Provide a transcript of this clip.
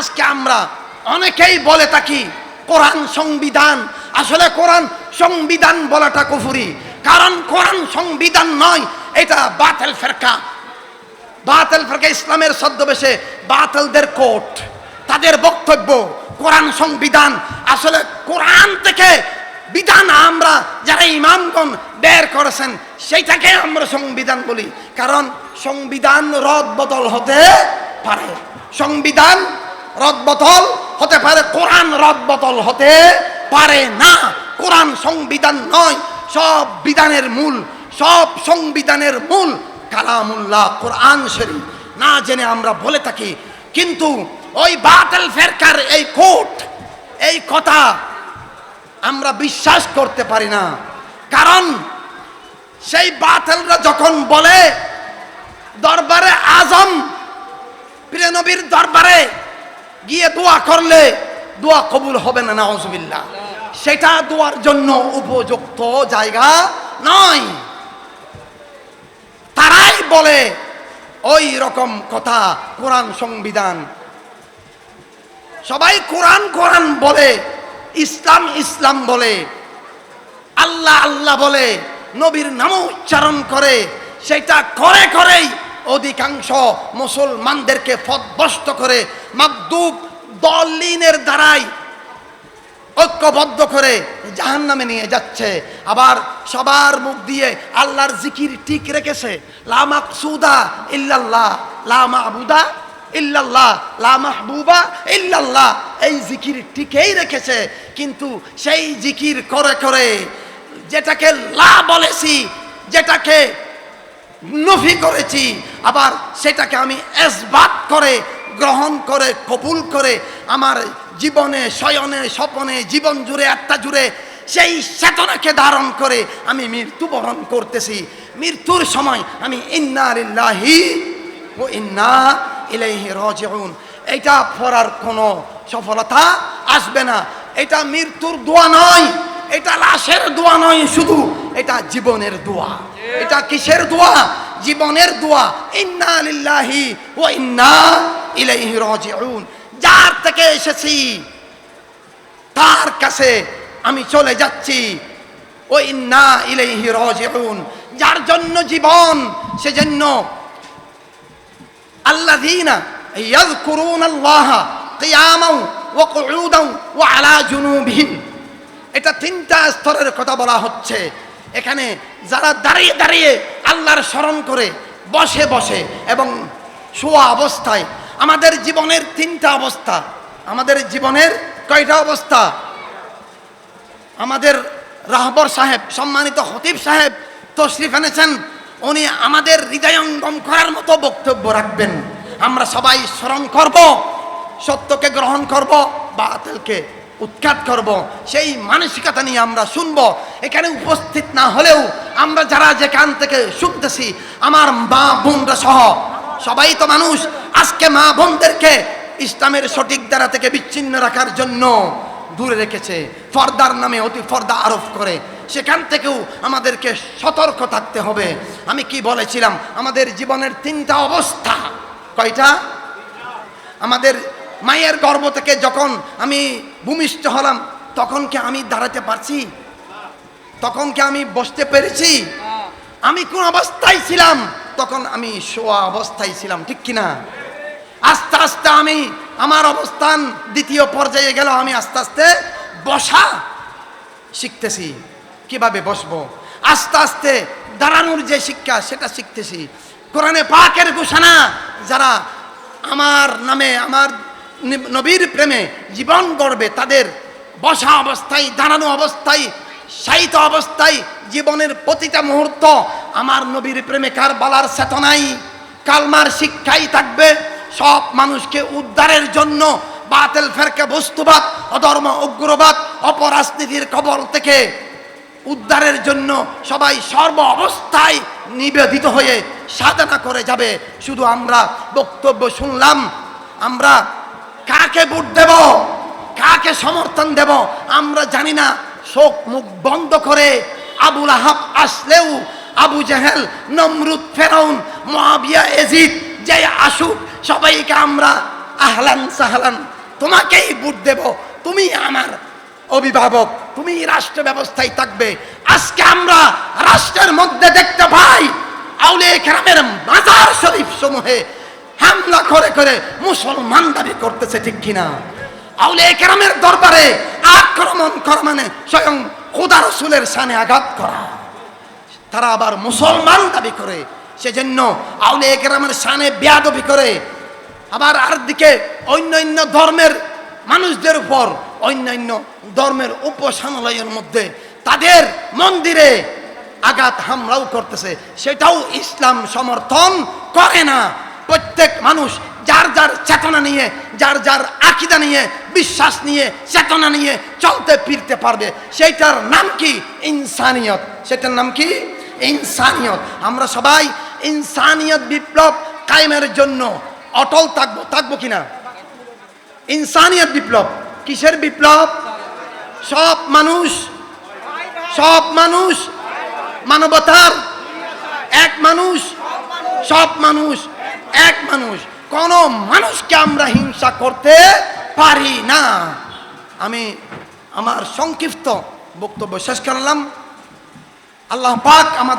আজকে আমরা অনেকেই বলে থাকি, কোরআন সংবিধান। আসলে কোরআন সংবিধান বলাটা কুফুরি, কারণ কোরআন সংবিধান নয়, এটা বাতেল ফেরকা। বাতেল ফেরকা ইসলামের ছদ্মবেশে বাতেলদের কোর্ট। তাদের বক্তব্য, কোরআন সংবিধান। আসলে কোরআন থেকে বিধান আমরা, যারা ইমামগণ বের করেছেন, সেইটাকে আমরা সংবিধান বলি। কারণ সংবিধান রদ বদল হতে পারে। সংবিধান রদ বদল হতে পারে, কোরআন রদ বদল হতে পারে না। কোরআন সংবিধান নয়, সব বিধানের মূল, সব সংবিধানের মূল কালামুল্লাহ কোরআন শরীফ। না জেনে আমরা বলে থাকি, কিন্তু ওই বাতেল ফেরকার এই কোর্ট এই কথা আমরা বিশ্বাস করতে পারি না। কারণ সেই বাতেলরা যখন বলে, দরবারে আজম প্রিয়নবীর দরবারে গিয়ে দোয়া করলে দোয়া কবুল হবে না, নাউজুবিল্লাহ। সেটা দোয়ার জন্য উপযুক্ত জায়গা নয়। তারাই বলে, ওই রকম কথা কোরআন সংবিধান। সবাই কোরআন কোরআন বলে, ইসলাম ইসলাম বলে, আল্লাহ আল্লাহ বলে, নবীর নাম উচ্চারণ করে, সেটা করে করেই অধিকাংশ মুসলমানদেরকে ফদবস্ত করে মাকদুব দলিনের দ্বারাই ঐক্যবদ্ধ করে জাহান নামে নিয়ে যাচ্ছে। আবার সবার মুখ দিয়ে আল্লাহর জিকির ঠিক রেখেছে। লা মাকসুদা ইল্লাল্লাহ, লা মাহবুদা ইল্লাল্লাহ, লা মাহবুবা ইল্লাল্লাহ। এই জিকির ঠিকই রেখেছে, কিন্তু সেই জিকির করে করে যেটাকে লা বলেছি, যেটাকে নফি করেছি। আবার সেটাকে আমি এসবাত করে, গ্রহণ করে, কবুল করে, আমার জীবনে, শয়নে, স্বপনে, জীবন জুড়ে, আত্মা জুড়ে, সেই চেতনাকে ধারণ করে আমি মৃত্যুবরণ করতেছি। মৃত্যুর সময় আমি ইন্নারিল্লাহি ও ইন্না ইলাইহি রাজিউন। এটা পড়ার কোনো সফলতা আসবে না। এটা মৃত্যুর দোয়া নয়, এটা লাশের দোয়া নয় শুধু। এটা জীবনের দোয়া। এটা কিসের দোয়া? জীবনের দোয়া। ইন্না লিল্লাহি ও ইন্না ইলাইহি রাজিউন। যার থেকে এসেছি, তার কাছে আমি চলে যাচ্ছি। ও ইন্না ইলাইহি রাজিউন। যার জন্য জীবন, সেজন্য আল্লাযীনা ইয়াযকুরুনা আল্লাহ কিয়ামান ওয়া কুউদান ওয়া আলা জুনুবিহিম। এটা তিনটা স্তরের কথা বলা হচ্ছে। এখানে যারা দাঁড়িয়ে দাঁড়িয়ে আল্লাহর স্মরণ করে, বসে বসে এবং শোয়া অবস্থায়, আমাদের জীবনের তিনটা অবস্থা। আমাদের জীবনের কয়টা অবস্থা? আমাদের রাহবর সাহেব, সম্মানিত হতিব সাহেব তশরিফ এনেছেন। উনি আমাদের হৃদয়ঙ্গম করার মতো বক্তব্য রাখবেন। আমরা সবাই স্মরণ করব, সত্যকে গ্রহণ করব, বাতিলকে উৎখাত করব। সেই মানসিকতা নিয়ে আমরা শুনব। এখানে উপস্থিত না হলেও আমরা যারা যেখান থেকে শুনতেছি, আমার মা বোনরা সহ, সবাই তো মানুষ। আজকে মা বোনদেরকে ইসলামের সঠিক দ্বারা থেকে বিচ্ছিন্ন রাখার জন্য দূরে রেখেছে। ফর্দার নামে অতি ফর্দা আরোপ করে। সেখান থেকেও আমাদেরকে সতর্ক থাকতে হবে। আমি কি বলেছিলাম? আমাদের জীবনের তিনটা অবস্থা। কয়টা? আমাদের মায়ের গর্ভ থেকে যখন আমি ভূমিষ্ঠ হলাম, তখন কি আমি দাঁড়াতে পারছি? তখন কি আমি বসতে পেরেছি? আমি কোন অবস্থায় ছিলাম? তখন আমি শোয়া অবস্থায় ছিলাম, ঠিক কিনা? আস্তে আস্তে আমি আমার অবস্থান দ্বিতীয় পর্যায়ে গেল, আমি আস্তে আস্তে বসা শিখতেছি। কীভাবে বসবো? আস্তে আস্তে দাঁড়ানোর যে শিক্ষা, সেটা শিখতেছি। কোরআনে পাকের ঘোষণা, যারা আমার নামে, আমার নবীর প্রেমে জীবন গড়বে তাদের বসা অবস্থায়, দাঁড়ানো অবস্থায় সাহিত্য অবস্থায় জীবনের প্রতিটা মুহূর্ত আমার নবীর প্রেমে কার বালার চেতনাই কালমার শিক্ষাই থাকবে। সব মানুষকে উদ্ধারের জন্য বাতেল, ফেরকে, বস্তুবাদ, অধর্ম, উগ্রবাদ, অপরাজনীতির কবল থেকে উদ্ধারের জন্য সবাই সর্ব অবস্থায় নিবেদিত হয়ে সাধনা করে যাবে। শুধু আমরা বক্তব্য শুনলাম, আমরা কাকে ভোট দেব? কাকে সমর্থন দেব? আমরা জানি না। শোক মুখ বন্ধ করে আবুল আহাব আসলেও আবু জাহেল, নমরুদ, ফেরাউন মহাবিয়া এজিদ, যে আসুক, সবাইকে আমরা আহলান সাহলান, তোমাকেই ভোট দেব। তুমি আমার অভিভাবক, তুমি রাষ্ট্র ব্যবস্থায় থাকবে। আজকে আমরা রাষ্ট্রের মধ্যে দেখতে পাই আউলে কেরামের মাজার শরীফ সমূহে হামলা করে করে মুসলমান দাবি করতেছে, ঠিক কিনা? আউলে কেরামের দরবারে আক্রমণ করা মানে স্বয়ং খুদা রসুলের সানে আঘাত করা। তারা আবার মুসলমান দাবি করে, সেজন্য আউলে একরামের সানে বেয়াদবি করে। আবার আর দিকে অন্যান্য ধর্মের মানুষদের উপর অন্যান্য ধর্মের উপাসনালয়ের মধ্যে তাদের মন্দিরে আঘাত, হামলাও করতেছে। সেটাও ইসলাম সমর্থন করে না। প্রত্যেক মানুষ যার যার চেতনা নিয়ে, যার যার আকিদা নিয়ে, বিশ্বাস নিয়ে, চেতনা নিয়ে চলতে ফিরতে পারবে। সেইটার নাম কি? ইনসানিয়ত। সেটার নাম কি? ইনসানিয়ত। আমরা সবাই ইনসানিয়ত বিপ্লব কায়েমের জন্য অটল থাকব। থাকব কিনা? ইনসানিয়ত বিপ্লব। কিসের বিপ্লব? সব মানুষ সব মানুষ মানবতার এক মানুষ, সব মানুষ এক মানুষ, কোন মানুষকে আমরা হিংসা করতে পারি না। আমি আমার সংক্ষিপ্ত বক্তব্য শেষ করলাম। আল্লাহ পাক আমাদের